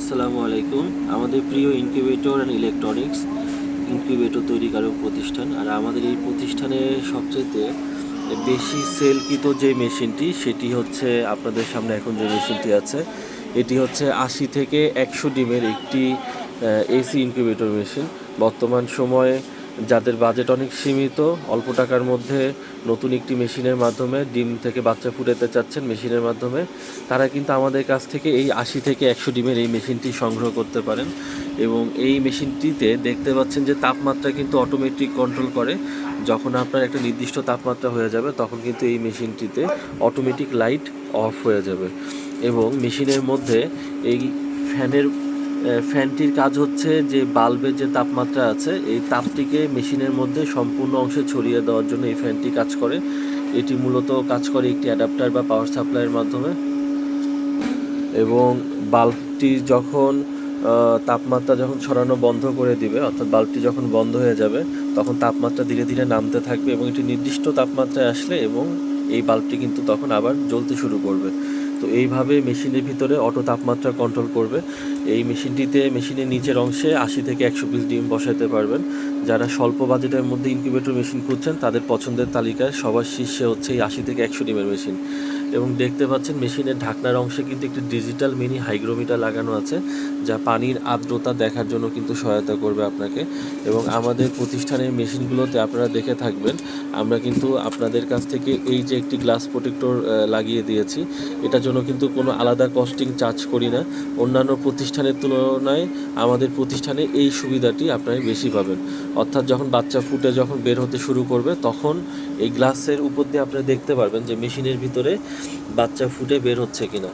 আসসালামু আলাইকুম। আমাদের প্রিয় ইনকিউবেটর অ্যান্ড ইলেকট্রনিক্স ইনকিউবেটর তৈরিকারক প্রতিষ্ঠান। আর আমাদের এই প্রতিষ্ঠানে সবচেয়ে বেশি সেলকৃত যে মেশিনটি, সেটি হচ্ছে আপনাদের সামনে এখন যে মেশিনটি আছে, এটি হচ্ছে আশি থেকে একশো ডিমের একটি এসি ইনকিউবেটর মেশিন বর্তমান সময়ে যাদের বাজেট অনেক সীমিত, অল্প টাকার মধ্যে নতুন একটি মেশিনের মাধ্যমে, ডিম থেকে বাচ্চা ফুটাতে চাচ্ছেন মেশিনের মাধ্যমে, তারা কিন্তু আমাদের কাছ থেকে এই আশি থেকে একশো ডিমের এই মেশিনটি সংগ্রহ করতে পারেন। এবং এই মেশিনটিতে দেখতে পাচ্ছেন যে তাপমাত্রা কিন্তু অটোমেটিক কন্ট্রোল করে। যখন আপনার একটা নির্দিষ্ট তাপমাত্রা হয়ে যাবে, তখন কিন্তু এই মেশিনটিতে অটোমেটিক লাইট অফ হয়ে যাবে। এবং মেশিনের মধ্যে এই ফ্যানের ফ্যানটির কাজ হচ্ছে যে বাল্বের যে তাপমাত্রা আছে, এই তাপটিকে মেশিনের মধ্যে সম্পূর্ণ অংশে ছড়িয়ে দেওয়ার জন্য এই ফ্যানটি কাজ করে। এটি মূলত কাজ করে একটি অ্যাডাপ্টার বা পাওয়ার সাপ্লাইয়ের মাধ্যমে। এবং বাল্বটি যখন তাপমাত্রা যখন ছড়ানো বন্ধ করে দিবে, অর্থাৎ বাল্বটি যখন বন্ধ হয়ে যাবে, তখন তাপমাত্রা ধীরে ধীরে নামতে থাকবে এবং এটি নির্দিষ্ট তাপমাত্রায় আসলে এবং এই বাল্বটি কিন্তু তখন আবার জ্বলতে শুরু করবে। তো এইভাবে মেশিনের ভিতরে অটো তাপমাত্রা কন্ট্রোল করবে। এই মেশিনটিতে মেশিনের নিচের অংশে আশি থেকে একশো পিস ডিম বসাতে পারবেন। যারা স্বল্প বাজেটের মধ্যে ইনকিউবেটর মেশিন খুঁজছেন, তাদের পছন্দের তালিকায় সবার শীর্ষে হচ্ছে এই আশি থেকে একশো ডিমের মেশিন এবং দেখতে পাচ্ছেন মেশিনের ঢাকনার অংশে কিন্তু একটি ডিজিটাল মিনি হাইগ্রোমিটার লাগানো আছে, যা পানির আর্দ্রতা দেখার জন্য কিন্তু সহায়তা করবে আপনাকে। এবং আমাদের প্রতিষ্ঠানের মেশিনগুলোতে আপনারা দেখে থাকবেন, আমরা কিন্তু আপনাদের কাছ থেকে এই যে একটি গ্লাস প্রোটেক্টর লাগিয়ে দিয়েছি, এটার জন্য কিন্তু কোনো আলাদা কস্টিং চার্জ করি না। অন্যান্য প্রতিষ্ঠানের তুলনায় আমাদের প্রতিষ্ঠানে এই সুবিধাটি আপনারা বেশি পাবেন। অর্থাৎ যখন বাচ্চা ফুটে যখন বের হতে শুরু করবে, তখন এই গ্লাসের উপর দিয়ে আপনারা দেখতে পারবেন যে মেশিনের ভিতরে বাচ্চা ফুটে বের হচ্ছে কিনা।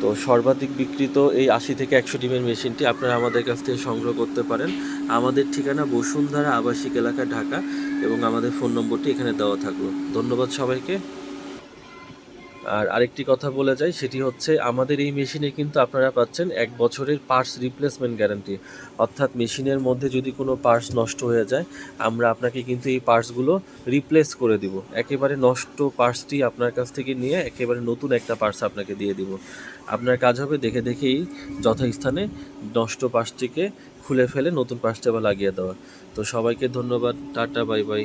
তো সর্বাধিক বিক্রিত এই আশি থেকে একশো ডিমের মেশিনটি আপনারা আমাদের কাছ থেকে সংগ্রহ করতে পারেন। আমাদের ঠিকানা বসুন্ধরা আবাসিক এলাকা, ঢাকা এবং আমাদের ফোন নম্বরটি এখানে দেওয়া থাকল। ধন্যবাদ সবাইকে। আর আরেকটি কথা বলে যাই, সেটি হচ্ছে আমাদের এই মেশিনে কিন্তু আপনারা পাচ্ছেন এক বছরের পার্টস রিপ্লেসমেন্ট গ্যারান্টি অর্থাৎ মেশিনের মধ্যে যদি কোনো পার্টস নষ্ট হয়ে যায়, আমরা আপনাকে কিন্তু এই পার্টসগুলো রিপ্লেস করে দিব। একেবারে নষ্ট পার্টসটি আপনার কাছ থেকে নিয়ে একেবারে নতুন একটা পার্টস আপনাকে দিয়ে দিব। আপনার কাজ হবে দেখে দেখেই যথাস্থানে নষ্ট পার্টসটিকে খুলে ফেলে নতুন পার্টসটা আবার লাগিয়ে দেওয়া। তো সবাইকে ধন্যবাদ, টাটা, বাই বাই।